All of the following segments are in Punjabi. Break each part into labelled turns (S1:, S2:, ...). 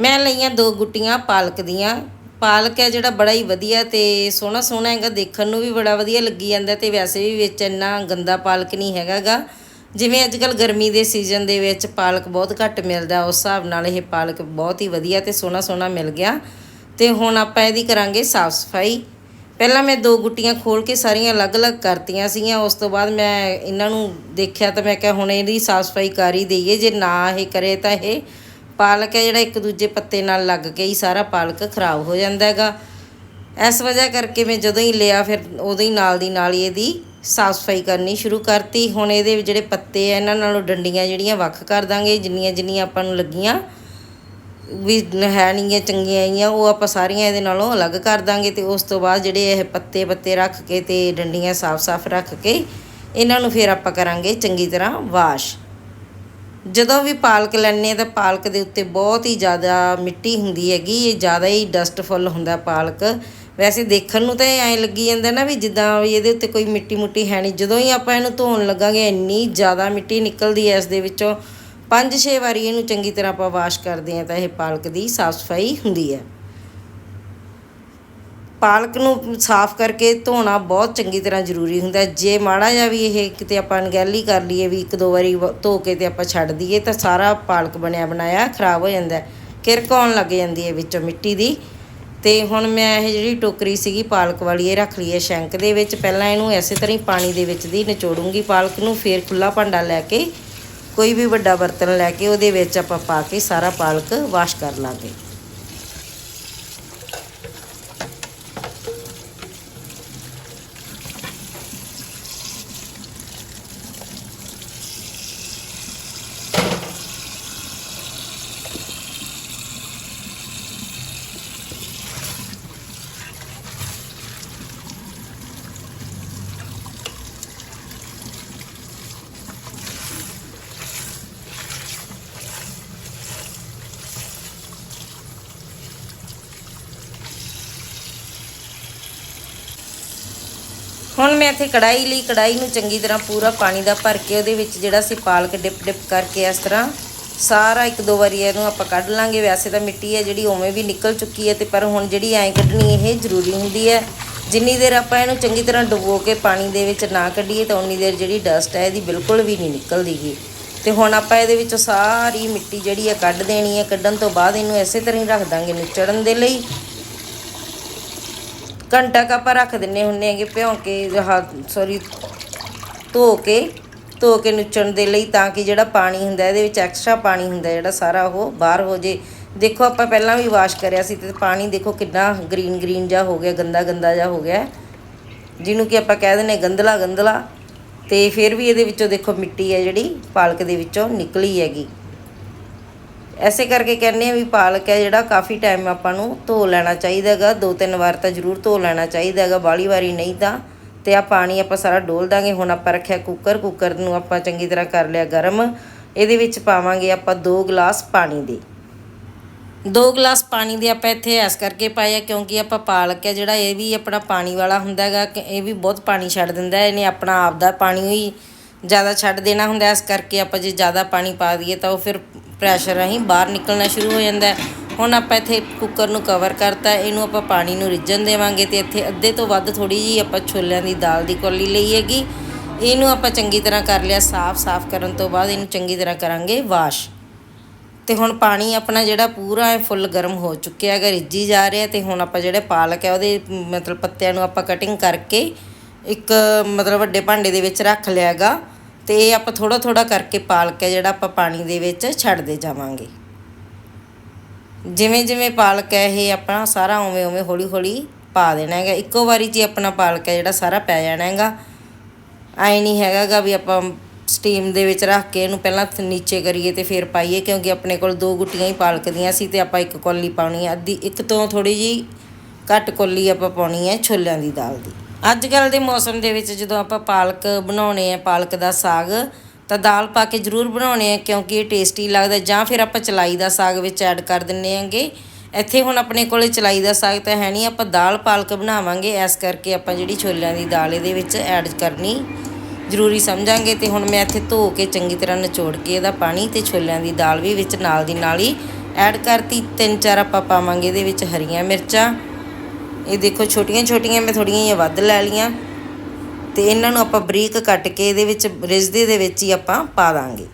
S1: ਮੈਂ ਲਈਆਂ ਦੋ ਗੁੱਟੀਆਂ ਪਾਲਕ ਦੀਆਂ। ਪਾਲਕ ਹੈ ਜਿਹੜਾ ਬੜਾ ਹੀ ਵਧੀਆ ਤੇ ਸੋਹਣਾ ਸੋਹਣਾ ਹੈਗਾ, ਦੇਖਣ ਨੂੰ ਵੀ ਬੜਾ ਵਧੀਆ ਲੱਗੀ ਜਾਂਦਾ ਤੇ ਵੈਸੇ ਵੀ ਵਿੱਚ ਇੰਨਾ ਗੰਦਾ ਪਾਲਕ ਨਹੀਂ ਹੈਗਾਗਾ। ਜਿਵੇਂ ਅੱਜ ਕੱਲ ਗਰਮੀ ਦੇ ਸੀਜ਼ਨ ਦੇ ਵਿੱਚ ਪਾਲਕ ਬਹੁਤ ਘੱਟ ਮਿਲਦਾ, ਉਸ ਹਿਸਾਬ ਨਾਲ ਇਹ ਪਾਲਕ ਬਹੁਤ ਹੀ ਵਧੀਆ ਤੇ ਸੋਹਣਾ ਸੋਹਣਾ ਮਿਲ ਗਿਆ। ਤੇ ਹੁਣ ਆਪਾਂ ਇਹਦੀ ਕਰਾਂਗੇ ਸਾਫ਼ ਸਫ਼ਾਈ। ਪਹਿਲਾਂ ਮੈਂ ਦੋ ਗੁੱਟੀਆਂ ਖੋਲ ਕੇ ਸਾਰੀਆਂ ਅਲੱਗ-ਅਲੱਗ ਕਰਤੀਆਂ ਸੀਗੀਆਂ, ਉਸ ਤੋਂ ਬਾਅਦ ਮੈਂ ਇਹਨਾਂ ਨੂੰ ਦੇਖਿਆ ਤਾਂ ਮੈਂ ਕਿਹਾ ਹੁਣ ਇਹਦੀ ਸਾਫ਼ ਸਫ਼ਾਈ ਕਰ ਹੀ ਦਈਏ, ਜੇ ਨਾ ਇਹ ਕਰੇ ਤਾਂ ਇਹ ਪਾਲਕ ਹੈ, ਜਿਹੜਾ ਇੱਕ ਦੂਜੇ ਪੱਤੇ ਨਾਲ ਲੱਗ ਕੇ ਹੀ ਸਾਰਾ ਪਾਲਕ ਖਰਾਬ ਹੋ ਜਾਂਦਾ ਹੈਗਾ। ਇਸ ਵਜ੍ਹਾ ਕਰਕੇ ਮੈਂ ਜਦੋਂ ਹੀ ਲਿਆ, ਫਿਰ ਉਦੋਂ ਹੀ ਨਾਲ ਦੀ ਨਾਲ ਹੀ ਇਹਦੀ ਸਾਫ਼ ਸਫ਼ਾਈ ਕਰਨੀ ਸ਼ੁਰੂ ਕਰਤੀ। ਹੁਣ ਇਹਦੇ ਜਿਹੜੇ ਪੱਤੇ ਆ, ਇਹਨਾਂ ਨਾਲੋਂ ਡੰਡੀਆਂ ਜਿਹੜੀਆਂ ਵੱਖ ਕਰ ਦਾਂਗੇ। ਜਿੰਨੀਆਂ ਜਿੰਨੀਆਂ ਆਪਾਂ ਨੂੰ ਲੱਗੀਆਂ ਵੀ ਹੈ ਨਹੀਂ ਚੰਗੀਆਂ ਆਈਆਂ, ਉਹ ਆਪਾਂ ਸਾਰੀਆਂ ਇਹਦੇ ਨਾਲੋਂ ਅਲੱਗ ਕਰ ਦਾਂਗੇ ਤੇ ਉਸ ਤੋਂ ਬਾਅਦ ਜਿਹੜੇ ਇਹ ਪੱਤੇ ਪੱਤੇ ਰੱਖ ਕੇ ਤੇ ਡੰਡੀਆਂ ਸਾਫ਼-ਸਾਫ਼ ਰੱਖ ਕੇ ਇਹਨਾਂ ਨੂੰ ਫਿਰ ਆਪਾਂ ਕਰਾਂਗੇ ਚੰਗੀ ਤਰ੍ਹਾਂ ਵਾਸ਼। ਜਦੋਂ ਵੀ ਪਾਲਕ ਲੈਣੇ ਆ ਤਾਂ ਪਾਲਕ ਦੇ ਉੱਤੇ ਬਹੁਤ ਹੀ ਜ਼ਿਆਦਾ ਮਿੱਟੀ ਹੁੰਦੀ ਹੈਗੀ, ਇਹ ਜ਼ਿਆਦਾ ਹੀ ਡਸਟਫੁੱਲ ਹੁੰਦਾ ਪਾਲਕ। ਵੈਸੇ ਦੇਖਣ ਨੂੰ ਤਾਂ ਐਂ ਲੱਗੀ ਜਾਂਦਾ ਨਾ ਵੀ ਜਿੱਦਾਂ ਵੀ ਇਹਦੇ ਉੱਤੇ ਕੋਈ ਮਿੱਟੀ ਮੁੱਟੀ ਹੈ ਨਹੀਂ। ਜਦੋਂ ਹੀ ਆਪਾਂ ਇਹਨੂੰ ਧੋਣ ਲੱਗਾਂਗੇ, ਇੰਨੀ ਜ਼ਿਆਦਾ ਮਿੱਟੀ ਨਿਕਲਦੀ ਹੈ ਇਸ ਦੇ ਵਿੱਚੋਂ। ਪੰਜ ਛੇ ਵਾਰੀ ਇਹਨੂੰ ਚੰਗੀ ਤਰ੍ਹਾਂ ਆਪਾਂ ਵਾਸ਼ ਕਰਦੇ ਹਾਂ ਤਾਂ ਇਹ ਪਾਲਕ ਦੀ ਸਾਫ਼ ਸਫ਼ਾਈ ਹੁੰਦੀ ਹੈ। ਪਾਲਕ ਨੂੰ ਸਾਫ਼ ਕਰਕੇ ਧੋਣਾ ਬਹੁਤ ਚੰਗੀ ਤਰ੍ਹਾਂ ਜ਼ਰੂਰੀ ਹੁੰਦਾ ਜੇ ਮਾੜਾ ਜਿਹਾ ਵੀ ਇਹ ਕਿਤੇ ਆਪਾਂ ਅਣਗਹਿਲੀ ਕਰ ਲਈਏ ਵੀ ਇੱਕ ਦੋ ਵਾਰੀ ਵ- ਧੋ ਕੇ ਤੇ ਆਪਾਂ ਛੱਡ ਦਈਏ ਤਾਂ ਸਾਰਾ ਪਾਲਕ ਬਣਿਆ ਬਣਾਇਆ ਖਰਾਬ ਹੋ ਜਾਂਦਾ ਹੈ। ਕਿਰਕ ਲੱਗ ਜਾਂਦੀ ਹੈ ਵਿੱਚੋਂ ਮਿੱਟੀ ਦੀ। ਤੇ ਹੁਣ ਮੈਂ ਇਹ ਜਿਹੜੀ ਟੋਕਰੀ ਸੀਗੀ ਪਾਲਕ ਵਾਲੀ ਇਹ ਰੱਖ ਲਈ ਹੈ ਸ਼ੈਂਕ ਦੇ ਵਿੱਚ। ਪਹਿਲਾਂ ਇਹਨੂੰ ਐਸੇ ਤਰ੍ਹਾਂ ਹੀ ਪਾਣੀ ਦੇ ਵਿੱਚ ਦੀ ਨਿਚੋੜੂੰਗੀ ਪਾਲਕ ਨੂੰ, ਫਿਰ ਖੁੱਲਾ ਭਾਂਡਾ ਲੈ ਕੇ, ਕੋਈ ਵੀ ਵੱਡਾ ਬਰਤਨ ਲੈ ਕੇ ਉਹਦੇ ਵਿੱਚ ਆਪਾਂ ਪਾ ਕੇ ਸਾਰਾ ਪਾਲਕ ਵਾਸ਼ ਕਰ ਲਾਂਗੇ। ਹੁਣ ਮੈਂ ਇੱਥੇ ਕੜਾਈ ਲਈ ਕੜਾਈ ਨੂੰ ਚੰਗੀ ਤਰ੍ਹਾਂ ਪੂਰਾ ਪਾਣੀ ਦਾ ਭਰ ਕੇ ਉਹਦੇ ਵਿੱਚ ਜਿਹੜਾ ਸੀ ਪਾਲਕ ਡਿਪ ਡਿਪ ਕਰਕੇ ਇਸ ਤਰ੍ਹਾਂ ਸਾਰਾ ਇੱਕ ਦੋ ਵਾਰੀ ਇਹਨੂੰ ਆਪਾਂ ਕੱਢ ਲਾਂਗੇ। ਵੈਸੇ ਤਾਂ ਮਿੱਟੀ ਹੈ ਜਿਹੜੀ ਉਵੇਂ ਵੀ ਨਿਕਲ ਚੁੱਕੀ ਹੈ ਤੇ ਪਰ ਹੁਣ ਜਿਹੜੀ ਐਂ ਕੱਢਣੀ ਇਹ ਜ਼ਰੂਰੀ ਹੁੰਦੀ ਹੈ। ਜਿੰਨੀ ਦੇਰ ਆਪਾਂ ਇਹਨੂੰ ਚੰਗੀ ਤਰ੍ਹਾਂ ਡੁਬੋ ਕੇ ਪਾਣੀ ਦੇ ਵਿੱਚ ਨਾ ਕੱਢੀਏ ਤਾਂ ਉਨੀ ਦੇਰ ਜਿਹੜੀ ਡਸਟ ਹੈ ਇਹਦੀ ਬਿਲਕੁਲ ਵੀ ਨਹੀਂ ਨਿਕਲਦੀਗੀ। ਤੇ ਹੁਣ ਆਪਾਂ ਇਹਦੇ ਵਿੱਚੋਂ ਸਾਰੀ ਮਿੱਟੀ ਜਿਹੜੀ ਹੈ ਕੱਢ ਦੇਣੀ ਹੈ। ਕੱਢਣ ਤੋਂ ਬਾਅਦ ਇਹਨੂੰ ਇਸੇ ਤਰ੍ਹਾਂ ਹੀ ਰੱਖ ਦਾਂਗੇ ਨਿਚੜਨ ਦੇ ਲਈ। ਘੰਟਾ ਕੁ ਆਪਾਂ ਰੱਖ ਦਿੰਨੇ ਹੁੰਨੇ ਹੈਗੇ ਭਿਉਂ ਕੇ ਸੌਰੀ ਧੋ ਕੇ ਧੋ ਕੇ ਨੁੱਚਣ ਦੇ ਲਈ ਤਾਂ ਕਿ ਜਿਹੜਾ ਪਾਣੀ ਹੁੰਦਾ ਇਹਦੇ ਵਿੱਚ ਐਕਸਟਰਾ ਪਾਣੀ ਹੁੰਦਾ ਜਿਹੜਾ ਸਾਰਾ ਉਹ ਬਾਹਰ ਹੋ ਜੇ। ਦੇਖੋ ਆਪਾਂ ਪਹਿਲਾਂ ਵੀ ਵਾਸ਼ ਕਰਿਆ ਸੀ ਤੇ ਪਾਣੀ ਦੇਖੋ ਕਿੰਨਾ ਗ੍ਰੀਨ ਗ੍ਰੀਨ ਜਿਹਾ ਹੋ ਗਿਆ, ਗੰਦਾ ਗੰਦਾ ਜਿਹਾ ਹੋ ਗਿਆ। ਜਿਹਨੂੰ ਕਿ ਆਪਾਂ ਕਹਿ ਦਿੰਨੇ ਗੰਦਲਾ ਗੰਦਲਾ ਤੇ ਫਿਰ ਵੀ ਇਹਦੇ ਵਿੱਚੋਂ ਦੇਖੋ ਮਿੱਟੀ ਹੈ ਜਿਹੜੀ ਪਾਲਕ ਦੇ ਵਿੱਚੋਂ ਨਿਕਲੀ ਹੈਗੀ। ਐਸੇ ਕਰਕੇ ਕਹਿੰਦੇ ਆ ਵੀ ਪਾਲਕ ਹੈ ਜਿਹੜਾ ਕਾਫੀ ਟਾਈਮ ਆਪਾਂ ਨੂੰ ਧੋ ਲੈਣਾ ਚਾਹੀਦਾ ਹੈਗਾ। ਦੋ ਤਿੰਨ ਵਾਰ ਤਾਂ ਜ਼ਰੂਰ ਧੋ ਲੈਣਾ ਚਾਹੀਦਾ ਹੈਗਾ। ਬਾਲੀ ਵਾਰੀ ਨਹੀਂ ਤਾਂ, ਤੇ ਆ ਪਾਣੀ ਆਪਾਂ ਸਾਰਾ ਡੋਲ ਦਾਂਗੇ। ਹੁਣ ਆਪਾਂ ਰੱਖਿਆ ਕੁੱਕਰ ਕੁੱਕਰ ਨੂੰ ਆਪਾਂ ਚੰਗੀ ਤਰ੍ਹਾਂ ਕਰ ਲਿਆ ਗਰਮ। ਇਹਦੇ ਵਿੱਚ ਪਾਵਾਂਗੇ ਆਪਾਂ 2 ਗਲਾਸ ਪਾਣੀ ਦੇ। 2 ਗਲਾਸ ਪਾਣੀ ਦੇ ਆਪਾਂ ਇੱਥੇ ਐਸ ਕਰਕੇ ਪਾਇਆ ਕਿਉਂਕਿ ਆਪਾਂ ਪਾਲਕ ਹੈ ਜਿਹੜਾ ਇਹ ਵੀ ਆਪਣਾ ਪਾਣੀ ਵਾਲਾ ਹੁੰਦਾ ਹੈਗਾ ਇਹ ਵੀ ਬਹੁਤ ਪਾਣੀ ਛੱਡ ਦਿੰਦਾ ਇਹਨੇ ਆਪਣਾ ਆਪ ਦਾ ਪਾਣੀ ਹੀ ਜ਼ਿਆਦਾ ਛੱਡ ਦੇਣਾ ਹੁੰਦਾ ਇਸ ਕਰਕੇ ਆਪਾਂ ਜੇ ਜ਼ਿਆਦਾ ਪਾਣੀ ਪਾ ਦਈਏ ਤਾਂ ਉਹ ਫਿਰ ਪ੍ਰੈਸ਼ਰ ਰਾਹੀਂ ਬਾਹਰ ਨਿਕਲਣਾ ਸ਼ੁਰੂ ਹੋ ਜਾਂਦਾ ਹੁਣ ਆਪਾਂ ਇੱਥੇ ਕੁੱਕਰ ਨੂੰ ਕਵਰ ਕਰਤਾ, ਇਹਨੂੰ ਆਪਾਂ ਪਾਣੀ ਨੂੰ ਰਿੱਝਣ ਦੇਵਾਂਗੇ ਤੇ ਇੱਥੇ ਅੱਧੇ ਤੋਂ ਵੱਧ ਥੋੜੀ ਜੀ ਆਪਾਂ ਛੋਲਿਆਂ ਦੀ ਦਾਲ ਦੀ ਕੋਲੀ ਲਈ ਹੈਗੀ। ਇਹਨੂੰ ਆਪਾਂ ਚੰਗੀ ਤਰ੍ਹਾਂ ਕਰ ਲਿਆ ਸਾਫ਼ ਸਾਫ਼ ਕਰਨ ਤੋਂ ਬਾਅਦ ਇਹਨੂੰ ਚੰਗੀ ਤਰ੍ਹਾਂ ਕਰਾਂਗੇ ਵਾਸ਼ ਤੇ ਹੁਣ ਪਾਣੀ ਆਪਣਾ ਜਿਹੜਾ ਪੂਰਾ ਹੈ ਫੁੱਲ ਗਰਮ ਹੋ ਚੁੱਕਿਆ ਹੈਗਾ, ਰਿੱਝੀ ਜਾ ਰਿਹਾ ਤੇ ਹੁਣ ਆਪਾਂ ਜਿਹੜੇ ਪਾਲਕ ਹੈ ਉਹਦੇ ਮਤਲਬ ਪੱਤਿਆਂ ਨੂੰ ਆਪਾਂ ਕਟਿੰਗ ਕਰਕੇ ਇੱਕ ਮਤਲਬ ਵੱਡੇ ਭਾਂਡੇ ਦੇ ਵਿੱਚ ਰੱਖ ਲਿਆ ਹੈਗਾ। ਤੇ ਇਹ ਆਪਾਂ ਥੋੜਾ ਥੋੜਾ ਕਰਕੇ ਪਾਲਕ ਹੈ ਜਿਹੜਾ ਆਪਾਂ ਪਾਣੀ ਦੇ ਵਿੱਚ ਛੱਡਦੇ ਜਾਵਾਂਗੇ। ਜਿਵੇਂ ਜਿਵੇਂ ਪਾਲਕ ਹੈ ਇਹ ਆਪਣਾ ਸਾਰਾ ਉਵੇਂ ਉਵੇਂ ਹੌਲੀ ਹੌਲੀ ਪਾ ਦੇਣਾ ਹੈਗਾ। ਇੱਕੋ ਵਾਰੀ 'ਚ ਆਪਣਾ ਪਾਲਕ ਹੈ ਜਿਹੜਾ ਸਾਰਾ ਪੈ ਜਾਣਾ ਹੈਗਾ, ਐ ਨਹੀਂ ਹੈਗਾਗਾ ਵੀ ਆਪਾਂ ਸਟੀਮ ਦੇ ਵਿੱਚ ਰੱਖ ਕੇ ਇਹਨੂੰ ਪਹਿਲਾਂ ਨੀਚੇ ਕਰੀਏ ਤੇ ਫਿਰ ਪਾਈਏ, ਕਿਉਂਕਿ ਆਪਣੇ ਕੋਲ ਦੋ ਗੁੱਟੀਆਂ ਹੀ ਪਾਲਕ ਦੀਆਂ ਸੀ ਤੇ ਆਪਾਂ ਇੱਕ ਕੌਲੀ ਪਾਉਣੀ ਹੈ ਅੱਧੀ ਇੱਕ ਤੋਂ ਥੋੜੀ ਜੀ ਘੱਟ ਕੌਲੀ ਆਪਾਂ ਪਾਉਣੀ ਹੈ ਛੋਲਿਆਂ ਦੀ ਦਾਲ ਦੀ। ਅੱਜ ਕੱਲ ਦੇ ਮੌਸਮ ਦੇ ਵਿੱਚ ਜਦੋਂ ਆਪਾਂ ਪਾਲਕ ਬਣਾਉਣੇ ਆ, ਪਾਲਕ ਦਾ ਸਾਗ, ਤਾਂ ਦਾਲ ਪਾ ਕੇ ਜ਼ਰੂਰ ਬਣਾਉਣੇ ਆ, ਕਿਉਂਕਿ ਇਹ ਟੇਸਟੀ ਲੱਗਦਾ ਜਾਂ ਫਿਰ ਆਪਾਂ ਚਲਾਈ ਦਾ ਸਾਗ ਵਿੱਚ ਐਡ ਕਰ ਦਿੰਨੇ ਆਂਗੇ ਇੱਥੇ ਹੁਣ ਆਪਣੇ ਕੋਲੇ ਚਲਾਈ ਦਾ ਸਾਗ ਤਾਂ ਹੈ ਨਹੀਂ, ਆਪਾਂ ਦਾਲ ਪਾਲਕ ਬਣਾਵਾਂਗੇ। ਇਸ ਕਰਕੇ ਆਪਾਂ ਜਿਹੜੀ ਛੋਲਿਆਂ ਦੀ ਦਾਲ ਇਹਦੇ ਵਿੱਚ ਐਡ ਕਰਨੀ ਜ਼ਰੂਰੀ ਸਮਝਾਂਗੇ। ਤੇ ਹੁਣ ਮੈਂ ਇੱਥੇ ਧੋ ਕੇ ਚੰਗੀ ਤਰ੍ਹਾਂ ਨਿਚੋੜ ਕੇ ਇਹਦਾ ਪਾਣੀ ਤੇ ਛੋਲਿਆਂ ਦੀ ਦਾਲ ਵੀ ਵਿੱਚ ਨਾਲ ਦੀ ਨਾਲ ਹੀ ਐਡ ਕਰਤੀ। ਤਿੰਨ ਚਾਰ ਆਪਾਂ ਪਾਵਾਂਗੇ ਇਹਦੇ ਵਿੱਚ ਹਰੀਆਂ ਮਿਰਚਾਂ। ਇਹ ਦੇਖੋ ਛੋਟੀਆਂ ਛੋਟੀਆਂ ਮੈਂ ਥੋੜੀਆਂ ਜਿਹੀਆਂ ਵੱਧ ਲੈ ਲੀਆਂ ਤੇ ਇਹਨਾਂ ਨੂੰ ਆਪਾਂ ਬਰੀਕ ਕੱਟ ਕੇ ਇਹਦੇ ਵਿੱਚ ਰਿਜਦੇ ਦੇ ਵਿੱਚ ਹੀ ਆਪਾਂ ਪਾ ਦਾਂਗੇ।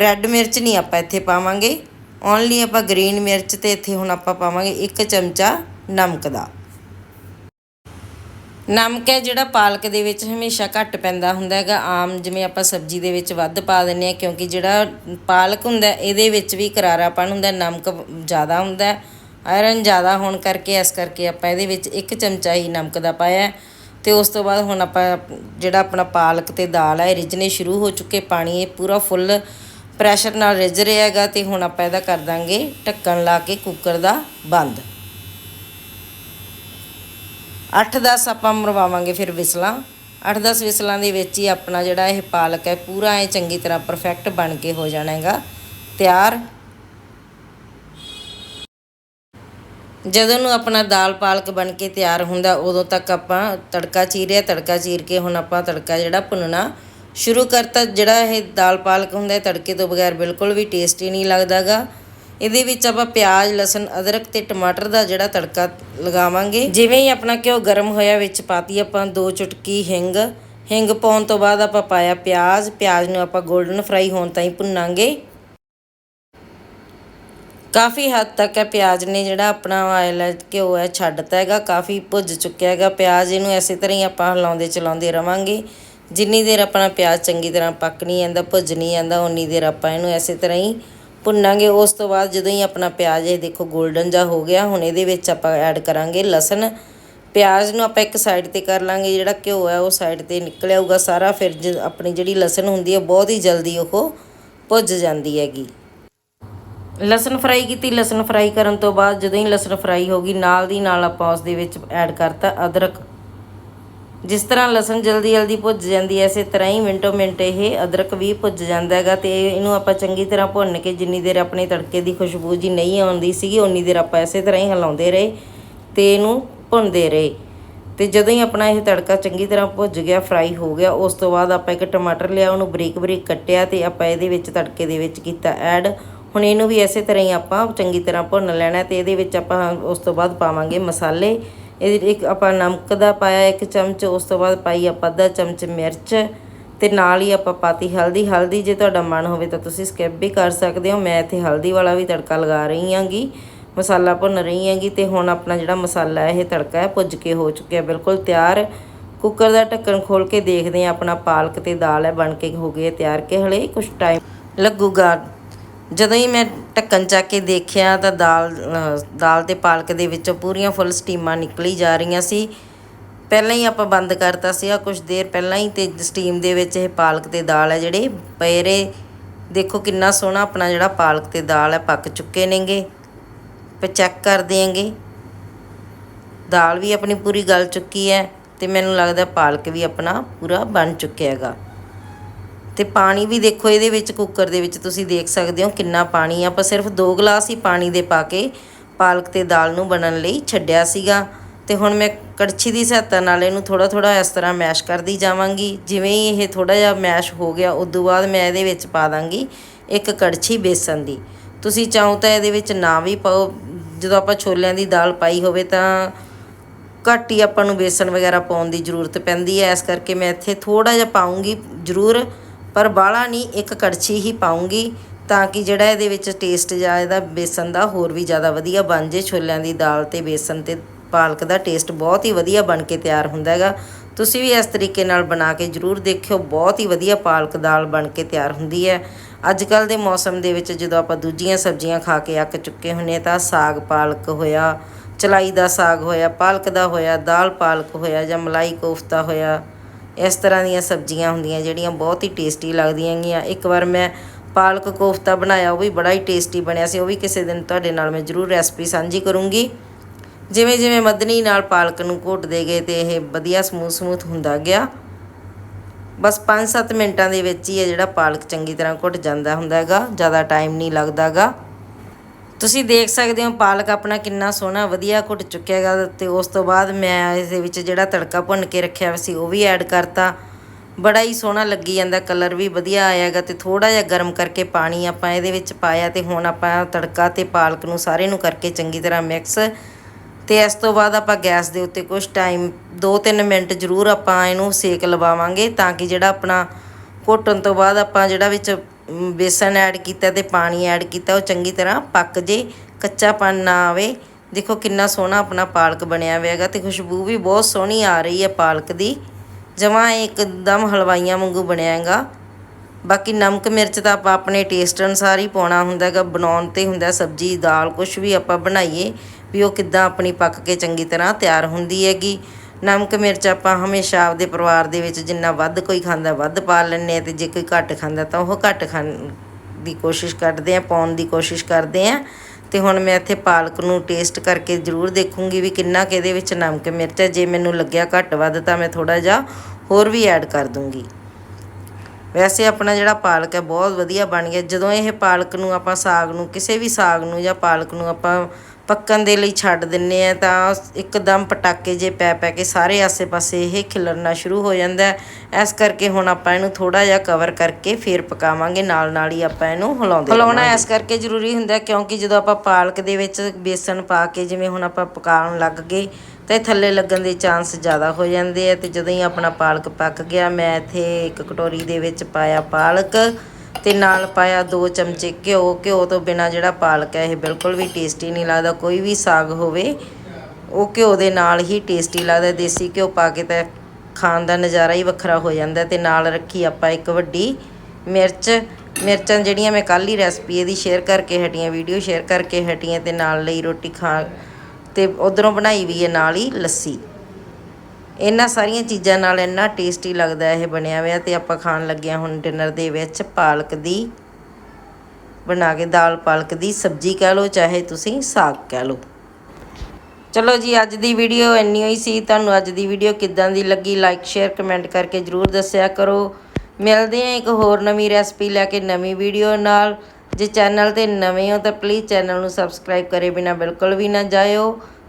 S1: ਰੈੱਡ ਮਿਰਚ ਨਹੀਂ ਆਪਾਂ ਇੱਥੇ ਪਾਵਾਂਗੇ। ਓਨਲੀ ਆਪਾਂ ਗ੍ਰੀਨ ਮਿਰਚ ਤੇ ਇੱਥੇ ਹੁਣ ਆਪਾਂ ਪਾਵਾਂਗੇ ਇੱਕ ਚਮਚਾ ਨਮਕ ਦਾ। ਨਮਕ ਹੈ ਜਿਹੜਾ ਪਾਲਕ ਦੇ ਵਿੱਚ ਹਮੇਸ਼ਾ ਘੱਟ ਪੈਂਦਾ ਹੁੰਦਾ ਹੈਗਾ। ਆਮ ਜਿਵੇਂ ਆਪਾਂ ਸਬਜ਼ੀ ਦੇ ਵਿੱਚ ਵੱਧ ਪਾ ਦਿੰਨੇ ਆ ਕਿਉਂਕਿ ਜਿਹੜਾ ਪਾਲਕ ਹੁੰਦਾ, ਇਹਦੇ ਵਿੱਚ ਵੀ ਕਰਾਰਾਪਣ ਹੁੰਦਾ, ਨਮਕ ਜ਼ਿਆਦਾ ਹੁੰਦਾ। ਆਇਰਨ ਜ਼ਿਆਦਾ ਹੋਣ ਕਰਕੇ, ਇਸ ਕਰਕੇ ਆਪਾਂ ਇਹਦੇ ਵਿੱਚ ਇੱਕ ਚਮਚਾ ਹੀ ਨਮਕ ਦਾ ਪਾਇਆ ਤੇ ਉਸ ਤੋਂ ਬਾਅਦ ਹੁਣ ਆਪਾਂ ਜਿਹੜਾ ਆਪਣਾ ਪਾਲਕ ਤੇ ਦਾਲ ਹੈ, ਇਹ ਰਿੱਝਣੇ ਸ਼ੁਰੂ ਹੋ ਚੁੱਕੇ, ਪਾਣੀ ਇਹ ਪੂਰਾ ਫੁੱਲ ਪ੍ਰੈਸ਼ਰ ਨਾਲ ਰਿੱਝ ਰਿਹਾ ਹੈਗਾ ਤੇ ਹੁਣ ਆਪਾਂ ਇਹਦਾ ਕਰ ਦਾਂਗੇ ਢੱਕਣ ਲਾ ਕੇ ਕੁੱਕਰ ਦਾ ਬੰਦ। 8-10 ਆਪਾਂ ਮਰਵਾਵਾਂਗੇ ਫਿਰ ਵਿਸਲਾਂ। 8-10 ਵਿਸਲਾਂ ਦੇ ਵਿੱਚ ਹੀ ਆਪਣਾ ਜਿਹੜਾ ਇਹ ਪਾਲਕ ਹੈ, ਪੂਰਾ ਐ ਚੰਗੀ ਤਰ੍ਹਾਂ ਪਰਫੈਕਟ ਬਣ ਕੇ ਹੋ ਜਾਣਾ ਹੈਗਾ। ਤਿਆਰ। ਜਦੋਂ ਨੂੰ ਆਪਣਾ ਦਾਲ ਪਾਲਕ ਬਣ ਕੇ ਤਿਆਰ ਹੁੰਦਾ, ਉਦੋਂ ਤੱਕ ਆਪਾਂ ਤੜਕਾ ਚੀਰਿਆ, ਤੜਕਾ ਚੀਰ ਕੇ ਹੁਣ ਆਪਾਂ ਤੜਕਾ ਜਿਹੜਾ ਭੁੰਨਣਾ ਸ਼ੁਰੂ ਕਰਤਾ। ਜਿਹੜਾ ਇਹ ਦਾਲ ਪਾਲਕ ਹੁੰਦਾ ਤੜਕੇ ਤੋਂ ਬਗੈਰ ਬਿਲਕੁਲ ਵੀ ਟੇਸਟੀ ਨਹੀਂ ਲੱਗਦਾਗਾ। ਇਹਦੇ ਵਿੱਚ ਆਪਾਂ ਪਿਆਜ਼, ਲਸਣ, ਅਦਰਕ ਤੇ ਟਮਾਟਰ ਦਾ ਜਿਹੜਾ ਤੜਕਾ ਲਗਾਵਾਂਗੇ। ਜਿਵੇਂ ਹੀ ਆਪਣਾ ਘਿਓ ਗਰਮ ਹੋਇਆ ਵਿੱਚ ਪਾਤੀ ਆਪਾਂ ਦੋ ਚੁਟਕੀ ਹਿੰਗ। ਹਿੰਗ ਪਾਉਣ ਤੋਂ ਬਾਅਦ ਆਪਾਂ ਪਾਇਆ ਪਿਆਜ਼। ਪਿਆਜ਼ ਨੂੰ ਆਪਾਂ 골ਡਨ ਫਰਾਈ ਹੋਣ ਤਾਈਂ ਭੁੰਨਾਂਗੇ। ਕਾਫੀ ਹੱਦ ਤੱਕ ਹੈ ਪਿਆਜ਼ ਨੇ ਜਿਹੜਾ ਆਪਣਾ ਆਇਲ ਹੈ, ਘਿਓ ਹੈ, ਛੱਡਤਾ ਹੈਗਾ, ਕਾਫੀ ਭੁੱਜ ਚੁੱਕਿਆ ਹੈਗਾ। ਪਿਆਜ਼ ਇਹਨੂੰ ਐਸੇ ਤਰ੍ਹਾਂ ਹੀ ਆਪਾਂ ਹਿਲਾਉਂਦੇ ਚਲਾਉਂਦੇ ਰਵਾਂਗੇ। ਜਿੰਨੀ ਦੇਰ ਆਪਣਾ ਪਿਆਜ਼ ਚੰਗੀ ਤਰ੍ਹਾਂ ਪੱਕ ਨਹੀਂ ਜਾਂਦਾ, ਭੁੱਜ ਨਹੀਂ ਜਾਂਦਾ, ਉਨੀ ਦੇਰ ਆਪਾਂ ਇਹਨੂੰ ਐਸੇ ਤਰ੍ਹਾਂ ਹੀ ਭੁੰਨਾਂਗੇ। ਉਸ ਤੋਂ ਬਾਅਦ ਜਦੋਂ ਹੀ ਆਪਣਾ ਪਿਆਜ਼ ਇਹ ਦੇਖੋ 골ਡਨ ਜਾ ਹੋ ਗਿਆ, ਹੁਣ ਇਹਦੇ ਵਿੱਚ ਆਪਾਂ ਐਡ ਕਰਾਂਗੇ ਲਸਣ। ਪਿਆਜ਼ ਨੂੰ ਆਪਾਂ ਇੱਕ ਸਾਈਡ ਤੇ ਕਰ ਲਾਂਗੇ, ਜਿਹੜਾ ਘਿਓ ਹੈ, ਉਹ ਸਾਈਡ ਤੇ ਨਿਕਲ ਆਊਗਾ ਸਾਰਾ। ਫਿਰ ਜ- ਆਪਣੀ ਜਿਹੜੀ ਲਸਣ ਹੁੰਦੀ ਹੈ ਬਹੁਤ ਹੀ ਜਲਦੀ ਉਹ ਭੁੱਜ ਜਾਂਦੀ ਹੈਗੀ। ਲਸਣ ਫਰਾਈ ਕੀਤੀ, ਲਸਣ ਫਰਾਈ ਕਰਨ ਤੋਂ ਬਾਅਦ ਜਦੋਂ ਹੀ ਲਸਣ ਫਰਾਈ ਹੋ ਗਈ, ਨਾਲ ਦੀ ਨਾਲ ਆਪਾਂ ਉਸ ਦੇ ਵਿੱਚ ਐਡ ਕਰਤਾ ਅਦਰਕ। ਜਿਸ ਤਰ੍ਹਾਂ ਲਸਣ ਜਲਦੀ ਜਲਦੀ ਭੁੱਜ ਜਾਂਦੀ ਹੈ, ਇਸੇ ਤਰ੍ਹਾਂ ਹੀ ਮਿੰਟੋ ਮਿੰਟ ਇਹ ਅਦਰਕ ਵੀ ਭੁੱਜ ਜਾਂਦਾ ਹੈਗਾ ਤੇ ਇਹਨੂੰ ਆਪਾਂ ਚੰਗੀ ਤਰ੍ਹਾਂ ਭੁੰਨ ਕੇ ਜਿੰਨੀ ਦੇਰ ਆਪਣੇ ਤੜਕੇ ਦੀ ਖੁਸ਼ਬੂ ਜੀ ਨਹੀਂ ਆਉਂਦੀ ਸੀਗੀ ਉਨੀ ਦੇਰ ਆਪਾਂ ਇਸੇ ਤਰ੍ਹਾਂ ਹੀ ਹਿਲਾਉਂਦੇ ਰਹੇ ਤੇ ਇਹਨੂੰ ਭੁੰਨਦੇ ਰਹੇ। ਤੇ ਜਦੋਂ ਹੀ ਆਪਣਾ ਇਹ ਤੜਕਾ ਚੰਗੀ ਤਰ੍ਹਾਂ ਭੁੱਜ ਗਿਆ ਫਰਾਈ ਹੋ ਗਿਆ, ਉਸ ਤੋਂ ਬਾਅਦ ਆਪਾਂ ਇੱਕ ਟਮਾਟਰ ਲਿਆ, ਉਹਨੂੰ ਬਰੀਕ ਬਰੀਕ ਕੱਟਿਆ ਤੇ ਆਪਾਂ ਇਹਦੇ ਵਿੱਚ ਤੜਕੇ ਦੇ ਵਿੱਚ ਕੀਤਾ ਐਡ ਹੁਣ ਇਹਨੂੰ ਵੀ ਇਸੇ ਤਰ੍ਹਾਂ ਹੀ ਆਪਾਂ ਚੰਗੀ ਤਰ੍ਹਾਂ ਭੁੰਨ ਲੈਣਾ ਤੇ ਇਹਦੇ ਵਿੱਚ ਆਪਾਂ ਉਸ ਤੋਂ ਬਾਅਦ ਪਾਵਾਂਗੇ ਮਸਾਲੇ। ਇਹਦੇ ਇੱਕ ਆਪਾਂ ਨਮਕ ਦਾ ਪਾਇਆ ਇੱਕ ਚਮਚ, ਉਸ ਤੋਂ ਬਾਅਦ ਪਾਈ ਆਪਾਂ ਅੱਧਾ ਚਮਚ ਮਿਰਚ ਤੇ ਨਾਲ ਹੀ ਆਪਾਂ ਪਾਤੀ ਹਲਦੀ। ਹਲਦੀ ਜੇ ਤੁਹਾਡਾ ਮਨ ਹੋਵੇ ਤਾਂ ਤੁਸੀਂ ਸਕਿਪ ਵੀ ਕਰ ਸਕਦੇ ਹੋ। ਮੈਂ ਇੱਥੇ ਹਲਦੀ ਵਾਲਾ ਵੀ ਤੜਕਾ ਲਗਾ ਰਹੀ ਹਾਂਗੀ, ਮਸਾਲਾ ਭੁੰਨ ਰਹੀ ਹਾਂਗੀ ਤੇ ਹੁਣ ਆਪਣਾ ਜਿਹੜਾ ਮਸਾਲਾ ਹੈ, ਇਹ ਤੜਕਾ ਹੈ ਭੁੱਜ ਕੇ ਹੋ ਚੁੱਕਿਆ ਬਿਲਕੁਲ ਤਿਆਰ। ਕੁੱਕਰ ਦਾ ਢੱਕਣ ਖੋਲ ਕੇ ਦੇਖਦੇ ਹਾਂ, ਆਪਣਾ ਪਾਲਕ ਤੇ ਦਾਲ ਹੈ, ਬਣ ਕੇ ਹੋ ਗਈ ਤਿਆਰ ਕੇ ਹਲੇ ਕੁਝ ਟਾਈਮ ਲੱਗੂਗਾ। ਜਦੋਂ ਹੀ ਮੈਂ ਢੱਕਣ ਚੱਕ ਕੇ ਦੇਖਿਆ ਤਾਂ ਦਾਲ ਦਾਲ ਤੇ ਪਾਲਕ ਦੇ ਵਿੱਚੋਂ ਪੂਰੀਆਂ ਫੁੱਲ ਸਟੀਮਾਂ ਨਿਕਲੀ ਜਾ ਰਹੀਆਂ ਸੀ। ਪਹਿਲਾਂ ਹੀ ਆਪਾਂ ਬੰਦ ਕਰਤਾ ਸੀ ਆ ਕੁਝ ਦੇਰ ਪਹਿਲਾਂ ਹੀ ਤੇ ਸਟੀਮ ਦੇ ਵਿੱਚ ਇਹ ਪਾਲਕ ਤੇ ਦਾਲ ਹੈ ਜਿਹੜੇ। ਪਏ ਰਹੇ ਦੇਖੋ ਕਿੰਨਾ ਸੋਹਣਾ ਆਪਣਾ ਜਿਹੜਾ ਪਾਲਕ ਤੇ ਦਾਲ ਹੈ ਪੱਕ ਚੁੱਕੇ ਨੇਗੇ। ਆਪਾਂ ਚੈੱਕ ਕਰ ਦਿਆਂਗੇ। ਦਾਲ ਵੀ ਆਪਣੀ ਪੂਰੀ ਗਲ ਚੁੱਕੀ ਹੈ ਤੇ ਮੈਨੂੰ ਲੱਗਦਾ ਪਾਲਕ ਵੀ ਆਪਣਾ ਪੂਰਾ ਬਣ ਚੁੱਕਿਆ ਹੈਗਾ। ਤੇ ਪਾਣੀ ਵੀ ਦੇਖੋ ਇਹਦੇ ਵਿੱਚ ਕੁੱਕਰ ਦੇ ਵਿੱਚ ਤੁਸੀਂ ਦੇਖ ਸਕਦੇ ਹੋ ਕਿੰਨਾ ਪਾਣੀ ਆਪਾਂ ਸਿਰਫ 2 ਗਲਾਸ ਹੀ ਪਾਣੀ ਦੇ ਪਾ ਕੇ ਪਾਲਕ ਤੇ ਦਾਲ ਨੂੰ ਬਣਨ ਲਈ ਛੱਡਿਆ ਸੀਗਾ। ਤੇ ਹੁਣ ਮੈਂ ਕੜਛੀ ਦੀ ਸਹਾਇਤਾ ਨਾਲ ਇਹਨੂੰ ਥੋੜਾ ਥੋੜਾ ਇਸ ਤਰ੍ਹਾਂ ਮੈਸ਼ ਕਰਦੀ ਜਾਵਾਂਗੀ। ਜਿਵੇਂ ਹੀ ਇਹ ਥੋੜਾ ਜਿਹਾ ਮੈਸ਼ ਹੋ ਗਿਆ ਉਸ ਤੋਂ ਬਾਅਦ ਮੈਂ ਇਹਦੇ ਵਿੱਚ ਪਾ ਦਾਂਗੀ ਇੱਕ ਕੜਛੀ ਬੇਸਨ ਦੀ। ਤੁਸੀਂ ਚਾਹੋ ਤਾਂ ਇਹਦੇ ਵਿੱਚ ਨਾ ਵੀ ਪਾਓ। ਜਦੋਂ ਆਪਾਂ ਛੋਲਿਆਂ ਦੀ ਦਾਲ ਪਾਈ ਹੋਵੇ ਤਾਂ ਘੱਟ ਹੀ ਆਪਾਂ ਨੂੰ ਬੇਸਨ ਵਗੈਰਾ ਪਾਉਣ ਦੀ ਜ਼ਰੂਰਤ ਪੈਂਦੀ ਹੈ। ਇਸ ਕਰਕੇ ਮੈਂ ਇੱਥੇ ਥੋੜਾ ਜਿਹਾ ਪਾਉਂਗੀ ਜ਼ਰੂਰ। ਪਰ ਬਾਹਲਾ ਨਹੀਂ ਇੱਕ ਕੜਛੀ ਹੀ ਪਾਉਂਗੀ ਤਾਂ ਕਿ ਜਿਹੜਾ ਇਹਦੇ ਵਿੱਚ ਟੇਸਟ ਜਾਂ ਇਹਦਾ ਬੇਸਨ ਦਾ ਹੋਰ ਵੀ ਜ਼ਿਆਦਾ ਵਧੀਆ ਬਣ ਜੇ। ਛੋਲਿਆਂ ਦੀ ਦਾਲ ਤੇ ਬੇਸਨ ਤੇ ਪਾਲਕ ਦਾ ਟੇਸਟ ਬਹੁਤ ਹੀ ਵਧੀਆ ਬਣ ਕੇ ਤਿਆਰ ਹੁੰਦਾ ਹੈਗਾ। ਤੁਸੀਂ ਵੀ ਇਸ ਤਰੀਕੇ ਨਾਲ ਬਣਾ ਕੇ ਜ਼ਰੂਰ ਦੇਖਿਓ, ਬਹੁਤ ਹੀ ਵਧੀਆ ਪਾਲਕ ਦਾਲ ਬਣ ਕੇ ਤਿਆਰ ਹੁੰਦੀ ਹੈ। ਅੱਜ ਕੱਲ ਦੇ ਮੌਸਮ ਦੇ ਵਿੱਚ ਜਦੋਂ ਆਪਾਂ ਦੂਜੀਆਂ ਸਬਜ਼ੀਆਂ ਖਾ ਕੇ ਅੱਕ ਚੁੱਕੇ ਹੁੰਨੇ ਤਾਂ ਸਾਗ ਪਾਲਕ ਹੋਇਆ, ਚਲਾਈ ਦਾ ਸਾਗ ਹੋਇਆ, ਪਾਲਕ ਦਾ ਹੋਇਆ, ਦਾਲ ਪਾਲਕ ਹੋਇਆ ਜਾਂ ਮਲਾਈ ਕੋਫਤਾ ਹੋਇਆ ਇਸ ਤਰ੍ਹਾਂ ਦੀਆਂ ਸਬਜ਼ੀਆਂ ਹੁੰਦੀਆਂ ਜਿਹੜੀਆਂ ਬਹੁਤ ਹੀ ਟੇਸਟੀ ਲੱਗਦੀਆਂ ਗੀਆਂ। ਇੱਕ ਵਾਰ ਮੈਂ ਪਾਲਕ ਕੋਫਤਾ ਬਣਾਇਆ, ਉਹ ਵੀ ਬੜਾ ਹੀ ਟੇਸਟੀ ਬਣਿਆ ਸੀ। ਉਹ ਵੀ ਕਿਸੇ ਦਿਨ ਤੁਹਾਡੇ ਨਾਲ ਮੈਂ ਜ਼ਰੂਰ ਰੈਸਪੀ ਸਾਂਝੀ ਕਰੂੰਗੀ। ਜਿਵੇਂ ਜਿਵੇਂ ਮੱਧਨੀ ਨਾਲ ਪਾਲਕ ਨੂੰ ਘੋਟਦੇ ਗਏ ਤੇ ਇਹ ਵਧੀਆ ਸਮੂਥ ਸਮੂਥ ਹੁੰਦਾ ਗਿਆ। ਬਸ 5-7 ਮਿੰਟਾਂ ਦੇ ਵਿੱਚ ਹੀ ਇਹ ਜਿਹੜਾ ਪਾਲਕ ਚੰਗੀ ਤਰ੍ਹਾਂ ਘੁੱਟ ਜਾਂਦਾ ਹੁੰਦਾ ਹੈਗਾ, ਜ਼ਿਆਦਾ ਟਾਈਮ ਨਹੀਂ ਲੱਗਦਾਗਾ। ਤੁਸੀਂ ਦੇਖ ਸਕਦੇ ਹੋ ਪਾਲਕ ਆਪਣਾ ਕਿੰਨਾ ਸੋਹਣਾ, ਵਧੀਆ ਘੁੱਟ ਚੁੱਕਿਆ ਹੈਗਾ ਤੇ ਉਸ ਤੋਂ ਬਾਅਦ ਮੈਂ ਇਸ ਦੇ ਵਿੱਚ ਜਿਹੜਾ ਤੜਕਾ ਭੁੰਨ ਕੇ ਰੱਖਿਆ ਹੋਇਆ ਸੀ, ਉਹ ਵੀ ਐਡ ਕਰਤਾ। ਬੜਾ ਹੀ ਸੋਹਣਾ ਲੱਗੀ ਜਾਂਦਾ ਕਲਰ ਵੀ ਵਧੀਆ ਆਇਆਗਾ ਤੇ ਥੋੜਾ ਜਿਹਾ ਗਰਮ ਕਰਕੇ ਪਾਣੀ ਆਪਾਂ ਇਹਦੇ ਵਿੱਚ ਪਾਇਆ ਤੇ ਹੁਣ ਆਪਾਂ ਤੜਕਾ ਤੇ ਪਾਲਕ ਨੂੰ ਸਾਰੇ ਨੂੰ ਕਰਕੇ ਚੰਗੀ ਤਰ੍ਹਾਂ ਮਿਕਸ ਤੇ ਇਸ ਤੋਂ ਬਾਅਦ ਆਪਾਂ ਗੈਸ ਦੇ ਉੱਤੇ ਕੁਝ ਟਾਈਮ 2-3 ਮਿੰਟ ਜ਼ਰੂਰ ਆਪਾਂ ਇਹਨੂੰ ਸੇਕ ਲਵਾਵਾਂਗੇ ਤਾਂ ਕਿ ਜਿਹੜਾ ਆਪਣਾ ਘੋਟਣ ਤੋਂ ਬਾਅਦ ਆਪਾਂ ਜਿਹੜਾ ਵਿੱਚ ਬੇਸਨ ਐਡ ਕੀਤਾ ਤੇ ਪਾਣੀ ਐਡ ਕੀਤਾ, ਉਹ ਚੰਗੀ ਤਰ੍ਹਾਂ ਪੱਕ ਜੇ ਕੱਚਾਪਨ ਨਾ ਆਵੇ। ਦੇਖੋ ਕਿੰਨਾ ਸੋਹਣਾ ਆਪਣਾ ਪਾਲਕ ਬਣਿਆ ਹੋਇਆ ਹੈਗਾ ਤੇ ਖੁਸ਼ਬੂ ਵੀ ਬਹੁਤ ਸੋਹਣੀ ਆ ਰਹੀ ਹੈ ਪਾਲਕ ਦੀ। ਜਮਾਂ ਇੱਕਦਮ ਹਲਵਾਈਆਂ ਵਾਂਗੂ ਬਣਿਆ ਹੈਗਾ। ਬਾਕੀ ਨਮਕ ਮਿਰਚ ਤਾਂ ਆਪਾਂ ਆਪਣੇ ਟੇਸਟ ਅਨੁਸਾਰ ਹੀ ਪਾਉਣਾ ਹੁੰਦਾ ਹੈਗਾ, ਬਣਾਉਣ ਤੇ ਹੁੰਦਾ ਸਬਜ਼ੀ, ਦਾਲ ਕੁਝ ਵੀ ਆਪਾਂ ਬਣਾਈਏ ਵੀ ਉਹ ਕਿੱਦਾਂ ਆਪਣੀ ਪੱਕ ਕੇ ਚੰਗੀ ਤਰ੍ਹਾਂ ਤਿਆਰ ਹੁੰਦੀ ਹੈਗੀ। ਨਮਕ, ਮਿਰਚ ਆਪਾਂ ਹਮੇਸ਼ਾ ਆਪਦੇ ਪਰਿਵਾਰ ਦੇ ਵਿੱਚ ਜਿੰਨਾ ਵੱਧ ਕੋਈ ਖਾਂਦਾ ਵੱਧ ਪਾ ਲੈਂਦੇ ਆ ਤੇ ਜੇ ਕੋਈ ਘੱਟ ਖਾਂਦਾ ਤਾਂ ਉਹ ਘੱਟ ਖਾਣ ਦੀ ਕੋਸ਼ਿਸ਼ ਕਰਦੇ ਆ ਪਾਉਣ ਦੀ ਕੋਸ਼ਿਸ਼ ਕਰਦੇ ਆ ਤੇ ਹੁਣ ਮੈਂ ਇੱਥੇ ਪਾਲਕ ਨੂੰ ਟੇਸਟ ਕਰਕੇ ਜ਼ਰੂਰ ਦੇਖੂੰਗੀ ਵੀ ਕਿੰਨਾ ਕੁ ਇਹਦੇ ਵਿੱਚ ਨਮਕ, ਮਿਰਚ ਹੈ। ਜੇ ਮੈਨੂੰ ਲੱਗਿਆ ਘੱਟ ਵੱਧ ਤਾਂ ਮੈਂ ਥੋੜਾ ਜਿਹਾ ਹੋਰ ਵੀ ਐਡ ਕਰ ਦੂੰਗੀ। ਵੈਸੇ ਆਪਣਾ ਜਿਹੜਾ ਪਾਲਕ ਹੈ ਬਹੁਤ ਵਧੀਆ ਬਣ ਗਿਆ। ਜਦੋਂ ਇਹ ਪਾਲਕ ਨੂੰ ਆਪਾਂ ਸਾਗ ਨੂੰ, ਕਿਸੇ ਵੀ ਸਾਗ ਨੂੰ ਜਾਂ ਪਾਲਕ ਨੂੰ ਆਪਾਂ ਪੱਕਣ ਦੇ ਲਈ ਛੱਡ ਦਿੰਨੇ ਆ ਤਾਂ ਇੱਕਦਮ ਪਟਾਕੇ ਜੇ ਪੈ ਪੈ ਕੇ ਸਾਰੇ ਆਸੇ-ਪਾਸੇ ਇਹ ਖਿਲਰਨਾ ਸ਼ੁਰੂ ਹੋ ਜਾਂਦਾ ਹੈ। ਇਸ ਕਰਕੇ ਹੁਣ ਆਪਾਂ ਇਹਨੂੰ ਥੋੜਾ ਜਿਹਾ ਕਵਰ ਕਰਕੇ ਫੇਰ ਪਕਾਵਾਂਗੇ ਨਾਲ ਨਾਲ ਹੀ ਆਪਾਂ ਇਹਨੂੰ ਹਿਲਾਉਂਦੇ ਹਿਲਾਉਣਾ ਇਸ ਕਰਕੇ ਜ਼ਰੂਰੀ ਹੁੰਦਾ ਕਿਉਂਕਿ ਜਦੋਂ ਆਪਾਂ ਪਾਲਕ ਦੇ ਵਿੱਚ ਬੇਸਨ ਪਾ ਕੇ ਜਿਵੇਂ ਹੁਣ ਆਪਾਂ ਪਕਾਉਣ ਲੱਗ ਗਏ ਤਾਂ ਇਹ ਥੱਲੇ ਲੱਗਣ ਦੇ ਚਾਂਸ ਜ਼ਿਆਦਾ ਹੋ ਜਾਂਦੇ ਆ ਤੇ ਜਦੋਂ ਹੀ ਆਪਣਾ ਪਾਲਕ ਪੱਕ ਗਿਆ ਮੈਂ ਇੱਥੇ ਇੱਕ ਕਟੋਰੀ ਦੇ ਵਿੱਚ ਪਾਇਆ ਪਾਲਕ। ਤੇ ਨਾਲ ਪਾਇਆ 2 ਚਮਚੇ ਘਿਓ। ਘਿਓ ਤੋਂ ਬਿਨਾ ਜਿਹੜਾ ਪਾਲਕ ਹੈ, ਇਹ ਬਿਲਕੁਲ ਵੀ ਟੇਸਟੀ ਨਹੀਂ ਲੱਗਦਾ। ਕੋਈ ਵੀ ਸਾਗ ਹੋਵੇ, ਉਹ ਘਿਓ ਦੇ ਨਾਲ ਹੀ ਟੇਸਟੀ ਲੱਗਦਾ। ਦੇਸੀ ਘਿਓ ਪਾ ਕੇ ਤਾਂ ਖਾਣ ਦਾ ਨਜ਼ਾਰਾ ਹੀ ਵੱਖਰਾ ਹੋ ਜਾਂਦਾ ਤੇ ਨਾਲ ਰੱਖੀ ਆਪਾਂ ਇੱਕ ਵੱਡੀ ਮਿਰਚ। ਮਿਰਚਾਂ ਜਿਹੜੀਆਂ ਮੈਂ ਕੱਲ ਹੀ ਰੈਸਪੀ ਇਹਦੀ ਸ਼ੇਅਰ ਕਰਕੇ ਹਟੀਆਂ ਵੀਡੀਓ ਸ਼ੇਅਰ ਕਰਕੇ ਹਟੀਆਂ ਤੇ ਨਾਲ ਲਈ ਰੋਟੀ ਖਾ ਤੇ ਉਧਰੋਂ ਬਣਾਈ ਵੀ ਹੈ ਨਾਲ ਹੀ ਲੱਸੀ। ਇਹਨਾਂ ਸਾਰੀਆਂ ਚੀਜ਼ਾਂ ਨਾਲ ਇੰਨਾ ਟੇਸਟੀ ਲੱਗਦਾ ਇਹ ਬਣਿਆ ਹੋਇਆ ਤੇ ਆਪਾਂ ਖਾਣ ਲੱਗੇ ਹਾਂ ਹੁਣ ਡਿਨਰ ਦੇ ਵਿੱਚ ਪਾਲਕ ਦੀ, ਬਣਾ ਕੇ ਦਾਲ ਪਾਲਕ ਦੀ ਸਬਜ਼ੀ ਕਹਿ ਲਓ, ਚਾਹੇ ਤੁਸੀਂ ਸਾਗ ਕਹਿ ਲਓ। ਚਲੋ ਜੀ, ਅੱਜ ਦੀ ਵੀਡੀਓ ਇੰਨੀ ਹੋਈ ਸੀ। ਤੁਹਾਨੂੰ ਅੱਜ ਦੀ ਵੀਡੀਓ ਕਿੱਦਾਂ ਦੀ ਲੱਗੀ? ਲਾਈਕ ਸ਼ੇਅਰ ਕਮੈਂਟ ਕਰਕੇ ਜਰੂਰ ਦੱਸਿਆ ਕਰੋ। ਮਿਲਦੇ ਹਾਂ ਇੱਕ ਹੋਰ ਨਵੀਂ ਰੈਸਪੀ ਲੈ ਕੇ ਨਵੀਂ ਵੀਡੀਓ ਨਾਲ। ਜੇ ਚੈਨਲ ਤੇ ਨਵੇਂ ਹੋ ਤਾਂ ਪਲੀਜ਼ ਚੈਨਲ ਨੂੰ ਸਬਸਕ੍ਰਾਈਬ ਕਰੇ ਬਿਨਾ ਬਿਲਕੁਲ ਵੀ ਨਾ ਜਾਇਓ।